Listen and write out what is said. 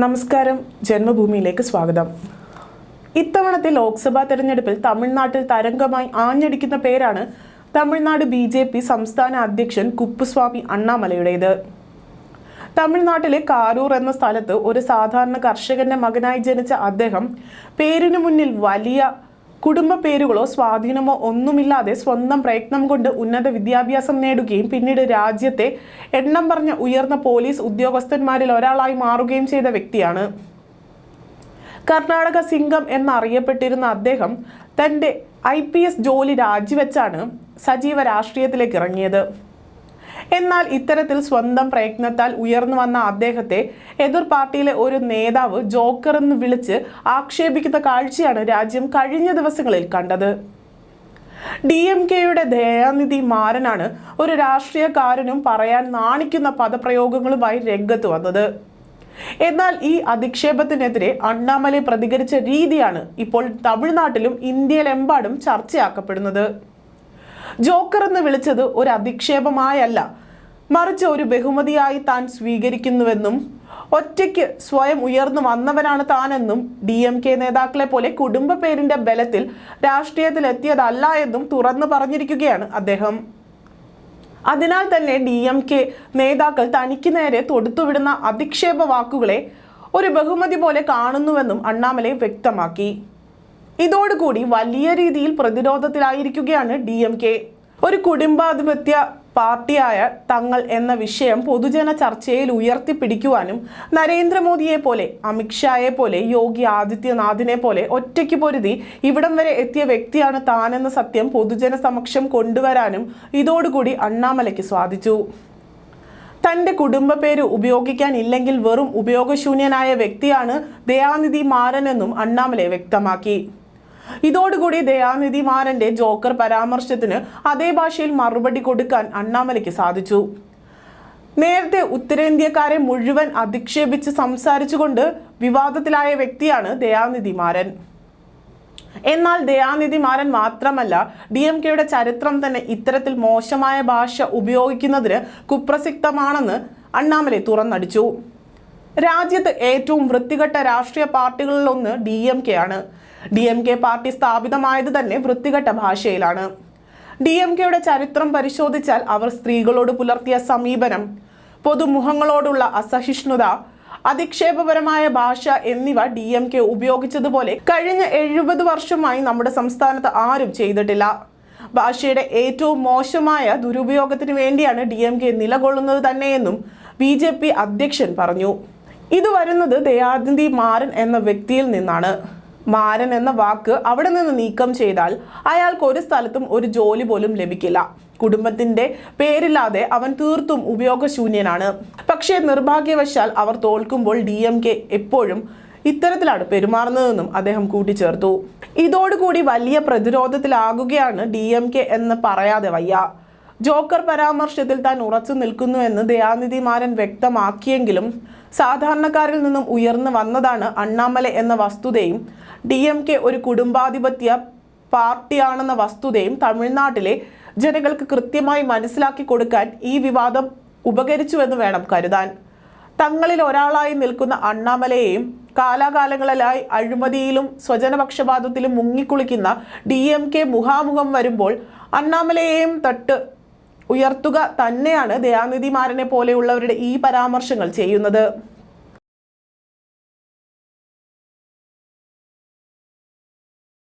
നമസ്കാരം. ജന്മഭൂമിയിലേക്ക് സ്വാഗതം. ഇത്തവണത്തെ ലോക്സഭാ തെരഞ്ഞെടുപ്പിൽ തമിഴ്നാട്ടിൽ തരംഗമായി ആഞ്ഞടിക്കുന്ന പേരാണ് തമിഴ്നാട് ബി ജെ പി സംസ്ഥാന അധ്യക്ഷൻ കുപ്പുസ്വാമി അണ്ണാമലയുടേത്. തമിഴ്നാട്ടിലെ കാരൂർ എന്ന സ്ഥലത്ത് ഒരു സാധാരണ കർഷകന്റെ മകനായി ജനിച്ച അദ്ദേഹം പേരിനു മുന്നിൽ വലിയ കുടുംബ പേരുകളോ സ്വാധീനമോ ഒന്നുമില്ലാതെ സ്വന്തം പ്രയത്നം കൊണ്ട് ഉന്നത വിദ്യാഭ്യാസം നേടുകയും പിന്നീട് രാജ്യത്തെ എണ്ണം പറഞ്ഞ ഉയർന്ന പോലീസ് ഉദ്യോഗസ്ഥന്മാരിൽ ഒരാളായി മാറുകയും ചെയ്ത വ്യക്തിയാണ്. കർണാടക സിംഗം എന്നറിയപ്പെട്ടിരുന്ന അദ്ദേഹം തന്റെ ഐ ജോലി രാജിവെച്ചാണ് സജീവ രാഷ്ട്രീയത്തിലേക്ക് ഇറങ്ങിയത്. എന്നാൽ ഇത്തരത്തിൽ സ്വന്തം പ്രയത്നത്താൽ ഉയർന്നു വന്ന അദ്ദേഹത്തെ എതിർ പാർട്ടിയിലെ ഒരു നേതാവ് ജോക്കർ എന്ന് വിളിച്ച് ആക്ഷേപിക്കുന്ന കാഴ്ചയാണ് രാജ്യം കഴിഞ്ഞ ദിവസങ്ങളിൽ കണ്ടത്. ഡി എം കെയുടെ ദയാനിധി മാരനാണ് ഒരു രാഷ്ട്രീയക്കാരനും പറയാൻ നാണിക്കുന്ന പദപ്രയോഗങ്ങളുമായി രംഗത്ത് വന്നത്. എന്നാൽ ഈ അധിക്ഷേപത്തിനെതിരെ അണ്ണാമലൈ പ്രതികരിച്ച രീതിയാണ് ഇപ്പോൾ തമിഴ്നാട്ടിലും ഇന്ത്യയിലെമ്പാടും ചർച്ചയാക്കപ്പെടുന്നത്. ജോക്കർ എന്ന് വിളിച്ചത് ഒരു അധിക്ഷേപമായല്ല. മറിച്ച് ഒരു ബഹുമതിയായി താൻ സ്വീകരിക്കുന്നുവെന്നും ഒറ്റയ്ക്ക് സ്വയം ഉയർന്നു വന്നവനാണ് താനെന്നും ഡി എം കെ നേതാക്കളെ പോലെ കുടുംബ പേരിന്റെ ബലത്തിൽ രാഷ്ട്രീയത്തിൽ എത്തിയതല്ല എന്നും തുറന്നു പറഞ്ഞിരിക്കുകയാണ് അദ്ദേഹം. അതിനാൽ തന്നെ ഡി എം കെ നേതാക്കൾ തനിക്ക് നേരെ തൊടുത്തുവിടുന്ന അധിക്ഷേപ വാക്കുകളെ ഒരു ബഹുമതി പോലെ കാണുന്നുവെന്നും അണ്ണാമലൈ വ്യക്തമാക്കി. ഇതോടുകൂടി വലിയ രീതിയിൽ പ്രതിരോധത്തിലായിരിക്കുകയാണ് ഡി എം കെ. ഒരു കുടുംബാധിപത്യ പാർട്ടിയായ തങ്ങൾ എന്ന വിഷയം പൊതുജന ചർച്ചയിൽ ഉയർത്തിപ്പിടിക്കുവാനും നരേന്ദ്രമോദിയെ പോലെ അമിത്ഷായെ പോലെ യോഗി ആദിത്യനാഥിനെ പോലെ ഒറ്റയ്ക്ക് പൊരുതി ഇവിടം വരെ എത്തിയ വ്യക്തിയാണ് താനെന്ന സത്യം പൊതുജന സമക്ഷം കൊണ്ടുവരാനും ഇതോടുകൂടി അണ്ണാമലയ്ക്ക് സ്വാധിച്ചു തന്റെ കുടുംബ പേര് ഉപയോഗിക്കാനില്ലെങ്കിൽ വെറും ഉപയോഗശൂന്യനായ വ്യക്തിയാണ് ദയാനിധി മാരനെന്നും അണ്ണാമലൈ വ്യക്തമാക്കി. ഇതോടുകൂടി ദയാനിധി മാരന്റെ ജോക്കർ പരാമർശത്തിന് അതേ ഭാഷയിൽ മറുപടി കൊടുക്കാൻ അണ്ണാമലയ്ക്ക് സാധിച്ചു. നേരത്തെ ഉത്തരേന്ത്യക്കാരെ മുഴുവൻ അധിക്ഷേപിച്ച് സംസാരിച്ചുകൊണ്ട് വിവാദത്തിലായ വ്യക്തിയാണ് ദയാനിധി മാരൻ. എന്നാൽ ദയാനിധി മാരൻ മാത്രമല്ല ഡി എം കെയുടെ ചരിത്രം തന്നെ ഇത്തരത്തിൽ മോശമായ ഭാഷ ഉപയോഗിക്കുന്നതിന് കുപ്രസിക്തമാണെന്ന് അണ്ണാമലെ തുറന്നടിച്ചു. രാജ്യത്ത് ഏറ്റവും വൃത്തികെട്ട രാഷ്ട്രീയ പാർട്ടികളിലൊന്ന് ഡി എം കെ ആണ്. ഡി എം കെ പാർട്ടി സ്ഥാപിതമായത് തന്നെ വൃത്തികെട്ട ഭാഷയിലാണ്. ഡി എം കെയുടെ ചരിത്രം പരിശോധിച്ചാൽ അവർ സ്ത്രീകളോട് പുലർത്തിയ സമീപനം പൊതുമുഖങ്ങളോടുള്ള അസഹിഷ്ണുത അധിക്ഷേപപരമായ ഭാഷ എന്നിവ ഡി എം കെ ഉപയോഗിച്ചതുപോലെ കഴിഞ്ഞ എഴുപത് വർഷമായി നമ്മുടെ സംസ്ഥാനത്ത് ആരും ചെയ്തിട്ടില്ല. ഭാഷയുടെ ഏറ്റവും മോശമായ ദുരുപയോഗത്തിന് വേണ്ടിയാണ് ഡി എം കെ നിലകൊള്ളുന്നത് തന്നെയെന്നും ബി ജെ പി അധ്യക്ഷൻ പറഞ്ഞു. ഇത് വരുന്നത് ദയാനന്ദി മാരൻ എന്ന വ്യക്തിയിൽ നിന്നാണ്. മാരൻ എന്ന വാക്ക് അവിടെ നിന്ന് നീക്കം ചെയ്താൽ അയാൾക്ക് ഒരു സ്ഥലത്തും ഒരു ജോലി പോലും ലഭിക്കില്ല. കുടുംബത്തിന്റെ പേരില്ലാതെ അവൻ തീർത്തും ഉപയോഗശൂന്യനാണ്. പക്ഷേ നിർഭാഗ്യവശാൽ അവർ തോൽക്കുമ്പോൾ ഡി എം കെ എപ്പോഴും ഇത്തരത്തിലാണ് പെരുമാറുന്നതെന്നും അദ്ദേഹം കൂട്ടിച്ചേർത്തു. ഇതോടുകൂടി വലിയ പ്രതിരോധത്തിലാകുകയാണ് ഡി എം കെ എന്ന് പറയാതെ വയ്യ. ജോക്കർ പരാമർശത്തിൽ താൻ ഉറച്ചു നിൽക്കുന്നുവെന്ന് ദയാനിധിമാരൻ വ്യക്തമാക്കിയെങ്കിലും സാധാരണക്കാരിൽ നിന്നും ഉയർന്നു വന്നതാണ് അണ്ണാമല എന്ന വസ്തുതയും ഡി എം കെ ഒരു കുടുംബാധിപത്യ പാർട്ടിയാണെന്ന വസ്തുതയും തമിഴ്നാട്ടിലെ ജനങ്ങൾക്ക് കൃത്യമായി മനസ്സിലാക്കി കൊടുക്കാൻ ഈ വിവാദം ഉപകരിച്ചുവെന്ന് വേണം കരുതാൻ. തങ്ങളിൽ ഒരാളായി നിൽക്കുന്ന അണ്ണാമലയെയും കാലാകാലങ്ങളിലായി അഴിമതിയിലും സ്വജനപക്ഷപാതത്തിലും മുങ്ങിക്കുളിക്കുന്ന ഡി എം കെ മുഖാമുഖം വരുമ്പോൾ അണ്ണാമലയെയും തട്ട് ഉയർത്തുക തന്നെയാണ് ദയാനിധിമാരനെ പോലെയുള്ളവരുടെ ഈ പരാമർശങ്ങൾ ചെയ്യുന്നത്.